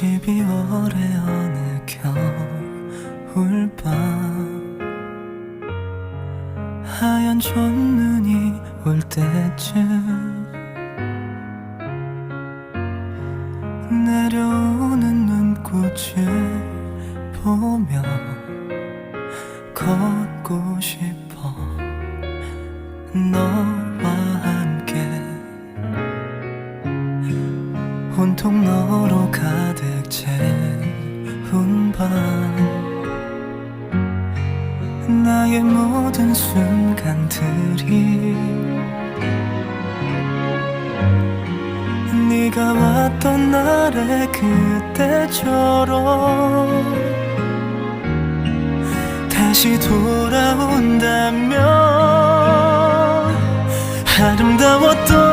12월의 어느 겨울밤. 하얀 첫눈이 올 때쯤 내려오는 눈꽃을 보며 걷고 싶어. 너 온통 너로 가득 채운 밤. 나의 모든 순간들이 네가 왔던 날에 그때처럼 다시 돌아온다면 아름다웠던